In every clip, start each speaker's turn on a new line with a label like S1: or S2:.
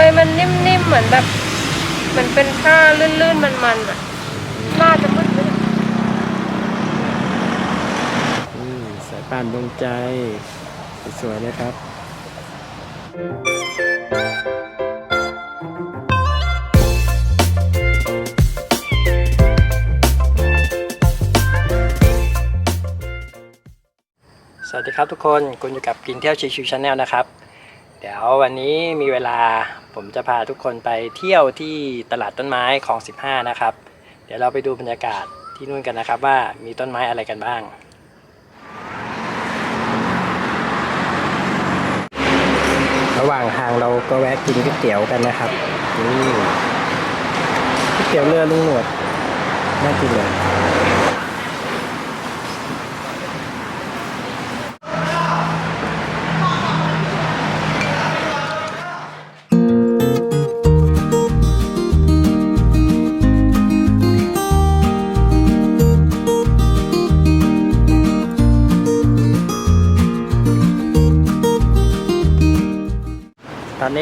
S1: ใบมันนิ่มๆเหมือนแบบเหมือนเป็นผ้าลื่นๆมันๆอะน่าจะมืดไปหน่อย
S2: อืมสายป่านดวงใจ สวยๆเลยครับ สวัสดีครับทุกคน คุณอยู่กับกินเที่ยวชิวๆชาแนลนะครับ เดี๋ยววันนี้มีเวลาผมจะพาทุกคนไปเที่ยวที่ตลาดต้นไม้ของ15 นะครับ เดี๋ยวเราไปดูบรรยากาศที่นู่นกันนะครับว่ามีต้นไม้อะไรกันบ้างระหว่างทางเราก็แวะกินก๋วยเตี๋ยวกันนะครับนี่ก๋วยเตี๋ยวเรือลุงหนวดน่ากินเลย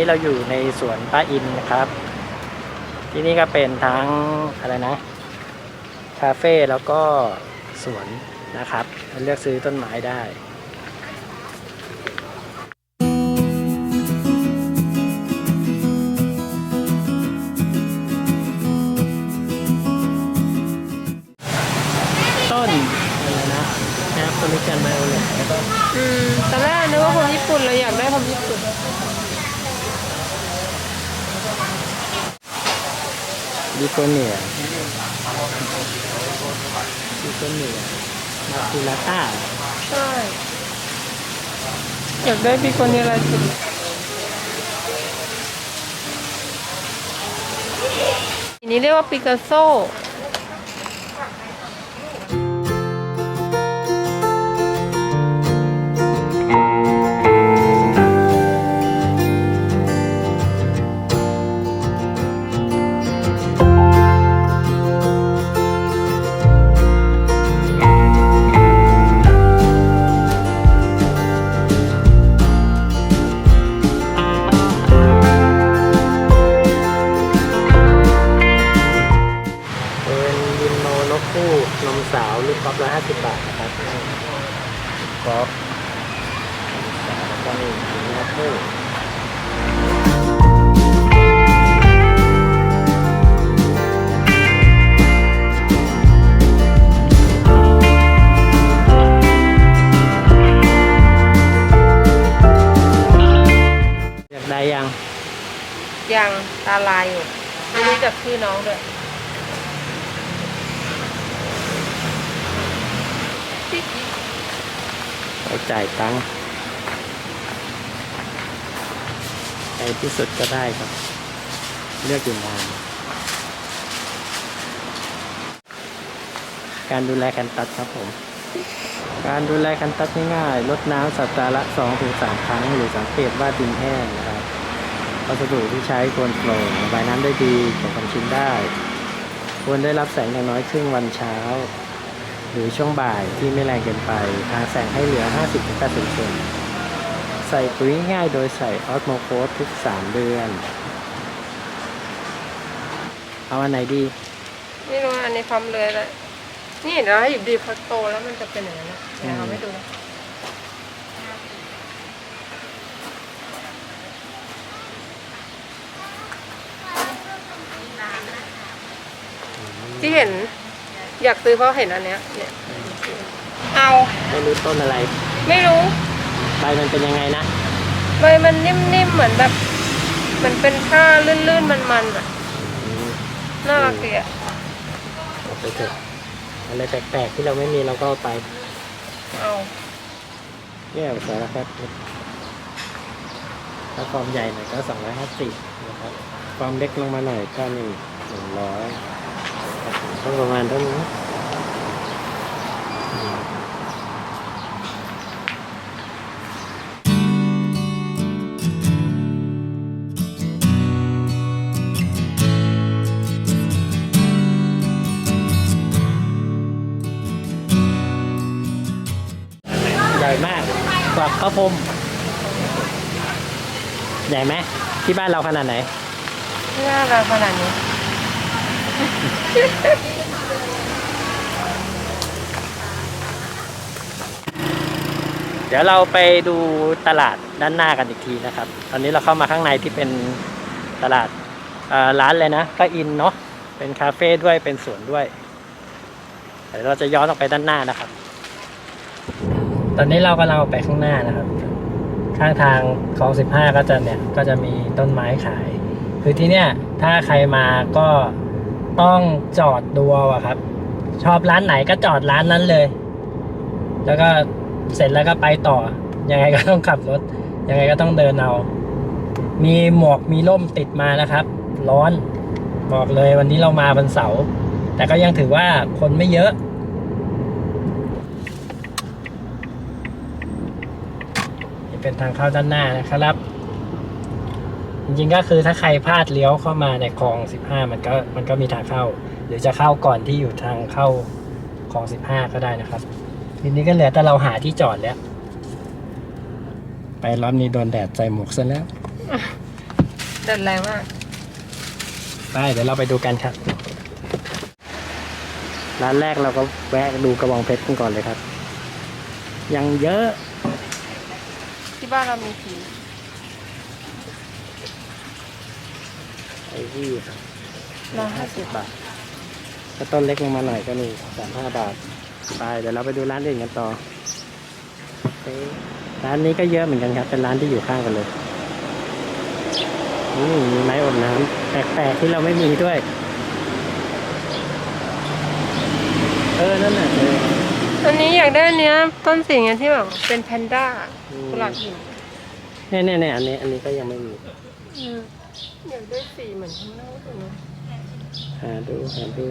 S2: เราอยู่ในสวนป้าอินนะครับ ที่นี่ก็เป็นทั้งอะไรนะคาเฟ่แล้วก็สวนนะครับ เลือกซื้อต้นไม้ได้ต้นอะไรนะแอปริกันไมโอเลตแล้วก็
S1: อืมตอนแรกนึกว่าผมญี่ปุ่นเลยอยากได้ผมญี่ปุ่น
S2: ดิโกเนียดิโกเนียมาคูลาต้า
S1: ใช่อยากได้ปีโกเนียลายสุดอันนี้เรียกว่าปิกัสโซ ตาลายอยู่ไม่รู้จักชื่อน้องด้วย
S2: ไปจ่ายตังค์ในที่สุดก็ได้ครับ เลือกอยู่นานการดูแลคันตัดครับผม การดูแลคันตัดง่ายๆลดน้ำสัปดาห์ละ2-3ถึงครั้ง หรือสังเกตว่าดินแห้งนะครับ วัสดุที่ใช้ควรโปร่งระบายน้ำได้ดีเก็บความชื้นได้ ควรได้รับแสงอย่างน้อยครึ่งวันเช้า หรือช่วงบ่ายที่ไม่แรงเกินไปหาแสงให้เหลือ 50-80เซนใส่ปุ๋ยง่ายโดยใส่ออสโมโคสทุก 3 เดือน เอาอันไหนดี
S1: ไม่รู้อันนี้ความเลยเลยนี่เดี๋ยวให้หยิบดีพอโตแล้วมันจะเป็นอย่างนั้นนะเดี๋ยวเอาไม่ดูนะ ที่เห็นอยากซื้อเพราะเห็นอันเนี้ยเนี่ยเอา
S2: ไม่รู้ต้นอะไร
S1: ไม่รู้
S2: ใบมันเป็นยังไงนะ
S1: ใบมันนิ่มๆเหมือนแบบเหมันเป็นผ้าลื่นๆมันๆอะ
S2: อืม
S1: น่ารักดีอะ
S2: เอาไปเถอะอะไรแปลกๆที่เราไม่มีเราก็เอาไป
S1: เอา
S2: เนี่ยสารพัดถ้าฟอร์มใหญ่หน่อยก็250นะครับ ฟอร์มเล็กลงมาหน่อยก็นี่100ต้อง ประมาณเท่านี้อืมใหญ่มากกว่าข้าวพรมใหญ่ไหม
S1: ใที่
S2: บ้านเราขนาดไหน
S1: ไม่น่ารักขนาดนี้
S2: เดี๋ยวเราไปดูตลาดด้านหน้ากันอีกทีนะครับ ตอนนี้เราเข้ามาข้างในที่เป็นตลาดร้านเลยนะก็อินเนาะ เป็นคาเฟ่ด้วย เป็นสวนด้วย เดี๋ยวเราจะย้อนออกไปด้านหน้านะครับ ตอนนี้เรากำลังไปข้างหน้านะครับ ข้างทางคลองสิบห้าก็จะเนี่ย ก็จะมีต้นไม้ขาย คือที่เนี่ยถ้าใครมาก็ ต้องจอดดูอะครับ ชอบร้านไหนก็จอดร้านนั้นเลย แล้วก็เสร็จแล้วก็ไปต่อ ยังไงก็ต้องขับรถ ยังไงก็ต้องเดินเอา มีหมวกมีร่มติดมานะครับ ร้อน บอกเลยวันนี้เรามาวันเสาร์แต่ก็ยังถือว่าคนไม่เยอะเป็นทางเข้าด้านหน้านะครับ จริงๆก็คือถ้าใครพลาดเลี้ยวเข้ามาในคลอง 15 มันก็มันก็มีทางเข้า หรือจะเข้าก่อนที่อยู่ทางเข้าคลอง 15 ก็ได้นะครับ ทีนี้ก็เหลือแต่เราหาที่จอดแล้ว ไปรอบนี้โดนแดดใจหมวกซะแล้ว
S1: เดินแรงมาก
S2: ไปเดี๋ยวเราไปดูกันครับ ร้านแรกเราก็แวะดูกระบองเพชรกันก่อนเลยครับ ยังเยอะ
S1: ที่บ้านเรามีผี
S2: ไอ้ ที่ครับ
S1: ร้อยห้าสิบบาท
S2: ถ้าต้นเล็กลงมาหน่อยก็นี่สามห้าบาทไปเดี๋ยวเราไปดูร้านอื่นกันต่อเอ๊ะร้านนี้ก็เยอะเหมือนกันครับ เป็นร้านที่อยู่ข้างกันเลยอืมมีไม้อบน้ำแปลกๆที่เราไม่มีด้วย เออ นั่นน่ะเออ
S1: อันนี้อยากได้อันเนี้ยต้นสีเงี้ยที่แบบเป็นแพนด้า
S2: อืม
S1: กุหลาบหิน
S2: เนี่ยเนี่ยเนี่ยอันนี้ อันนี้ก็ยังไม่มี
S1: อืมอยากได้สีเหมือนข้างนอกเลยนะ
S2: หาดูหาดู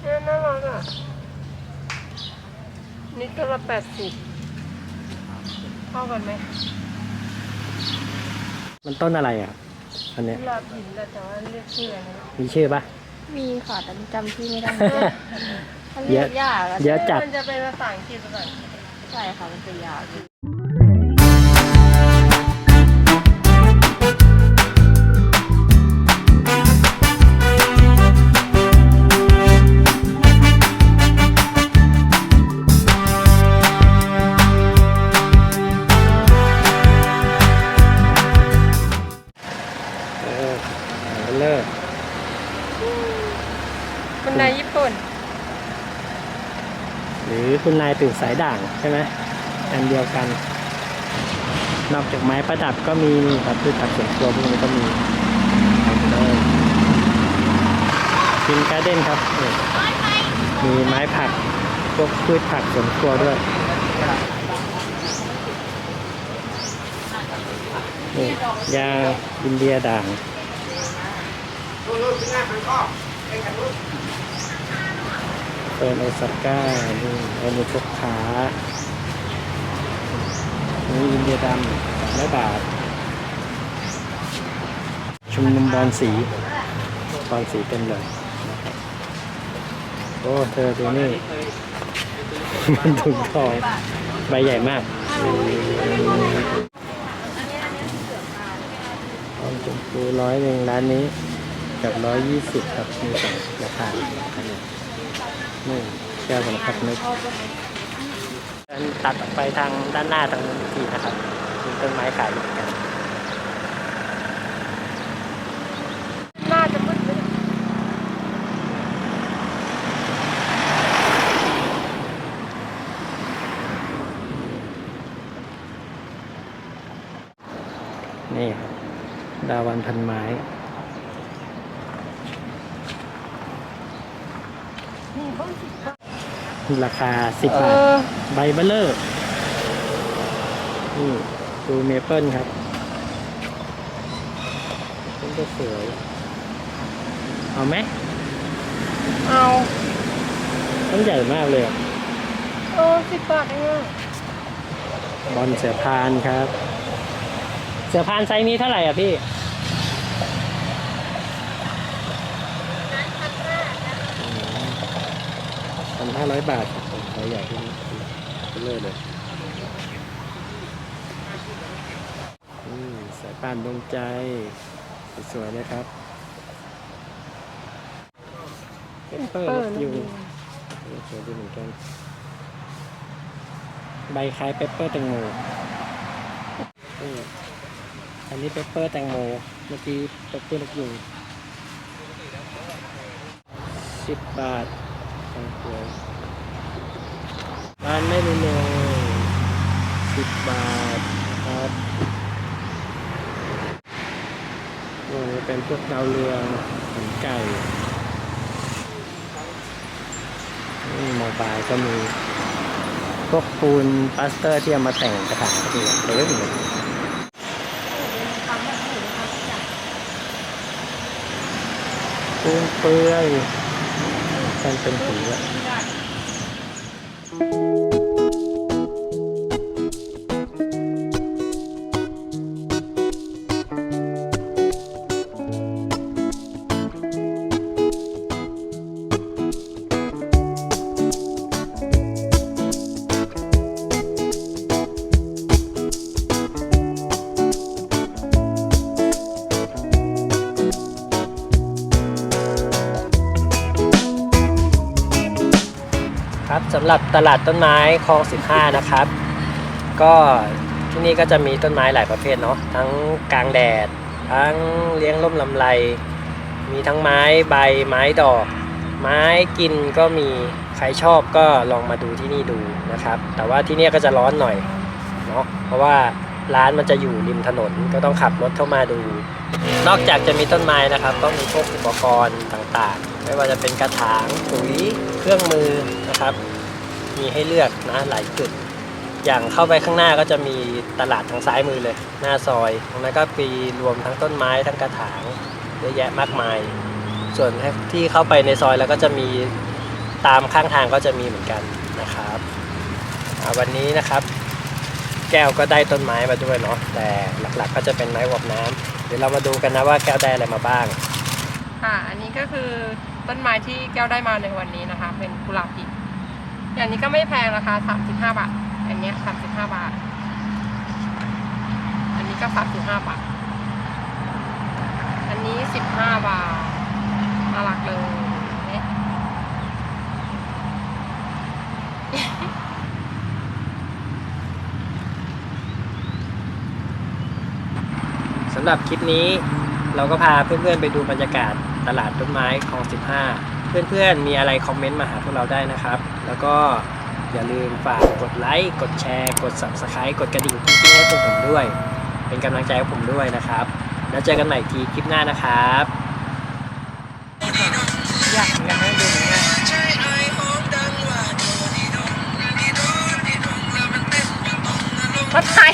S1: เนี่ยน่ารักอะ นี่ตัวละแปดสิบเข้ากันไหม
S2: มันต้นอะไรอะ อันเนี้ย
S1: กุหลาบหินแต่ว่าเรียกชื่ออะไรนะ
S2: มีชื่อปะ
S3: มีค่ะแต่จำชื่อไม่ได้ถ้า
S2: เย
S3: เรีย
S2: อะ
S3: กยากอะ
S2: เยอะจัด
S1: มันจะเป็นภาษาอังกฤษภาษาอังกฤษ
S3: ใช่ค่ะมันจะยาวา
S2: ยตื่นสายด่างใช่ไหมอันเดียวกัน นอกจากไม้ประดับก็มีนี่ครับพืชผักสวนครัวพวกนี้ก็มีเอาไปเลยกินการ์เด้นครับ มีไม้ผักพวกพืชผักสวนครัวด้วยนี่ยางอินเดียด่าง เปิดโอซาก้านี่เอามือชกขานี่อินเดียดำสามร้อยบาท ชุมนุมบอลสี บอลสีเต็มเลยโอ้ เธอดูนี่ มันถุงทองใบใหญ่มากทองชมพูร้อยหนึ่งร้านนี้ กับร้อยยี่สิบครับมีสองราคาอั นี่แก้วสำคัญนึกตัดออกไปทางด้านหน้าทางนู้นอีกทีนะครับมีต้นไม้ขายอยู่เหมือนกัน
S1: น่าจะมืดไหม
S2: นี่ครับดาวันพันไม้ ราคาสิบ
S1: เอบา
S2: ท
S1: อ
S2: ใบเบลเลอร์นี่ดูเมเปิลครับต้นก็สวย เอาไหม
S1: เอา
S2: ต้นใหญ่มากเลยอะ
S1: เออสิบบาทเองอะ
S2: บอลเสือพานครับ เสือพานไซส์นี้เท่าไหร่อะพี่ ห้าร้อยบาทครับผมใบใหญ่ที่นี่เลเลอร์เลยอืมสายป่านดวงใจ สวยๆนะครับเปเปอร์นกยูงสวยดีเหมือนกัน ใบคล้ายเปปเปอร์แตงโมอันนี้เปปเปอร์แตงโม เมื่อกี้เปปเปอร์นกยูงสิบบาท สองตัวร้านไม่รู้เลยสิบบาทครับโอ้เป็นพวกดาวเรืองขนไก่นี่โมบายก็มี พวกปูนปลาสเตอร์ที่เอามาแต่งกระถางก็มีเต็มเลยปูนเปื่อย แฟนเป็นผีอะ สำหรับตลาดต้นไม้คลอง 15 นะครับ ก็ที่นี่ก็จะมีต้นไม้หลายประเภทเนาะทั้งกลางแดด ทั้งเลี้ยงร่มลำไร มีทั้งไม้ใบไม้ดอก ไม้กินก็มีใครชอบก็ลองมาดูที่นี่ดูนะครับ แต่ว่าที่นี่ก็จะร้อนหน่อยเนาะเพราะว่าร้านมันจะอยู่ริมถนนก็ต้องขับรถเข้ามาดู นอกจากจะมีต้นไม้นะครับ ก็มีพวกอุปกรณ์ต่างๆ ไม่ว่าจะเป็นกระถางปุ๋ยเครื่องมือนะครับ มีให้เลือกนะหลายจุด อย่างเข้าไปข้างหน้าก็จะมีตลาดทางซ้ายมือเลย หน้าซอยตรงนั้นก็ปีรวมทั้งต้นไม้ทั้งกระถางเยอะแยะมากมาย ส่วนที่เข้าไปในซอยแล้วก็จะมีตามข้างทางก็จะมีเหมือนกันนะครับวันนี้นะครับ แก้วก็ได้ต้นไม้มาด้วยเนาะแต่หลักๆ ก็จะเป็นไม้วอบน้ำเดี๋ยวเรามาดูกันนะว่าแก้วได้อะไรมาบ้าง
S1: ค่ะ อันนี้ก็คือต้นไม้ที่แก้วได้มาในวันนี้นะคะ เป็นกุหลาบหิน อย่างนี้ก็ไม่แพงราคา35บาทอันเนี้ย35บาท อันนี้ก็35บาท อันนี้15บาทน่ารักเลยเนี่ย
S2: สำหรับคลิปนี้เราก็พาเพื่อนๆไปดูบรรยากาศตลาดต้นไม้คลอง 15 เพื่อนๆมีอะไรคอมเมนต์มาหาพวกเราได้นะครับ แล้วก็อย่าลืมฝากกดไลค์ กดแชร์ กด subscribe กดกระดิ่งกิ๊งๆให้พวกผมด้วย เป็นกำลังใจให้ผมด้วยนะครับ แล้วเจอกันใหม่อีกทีคลิปหน้านะครับ
S1: อยากเหมือนกันนะดูเหมือนกันมาถ่าย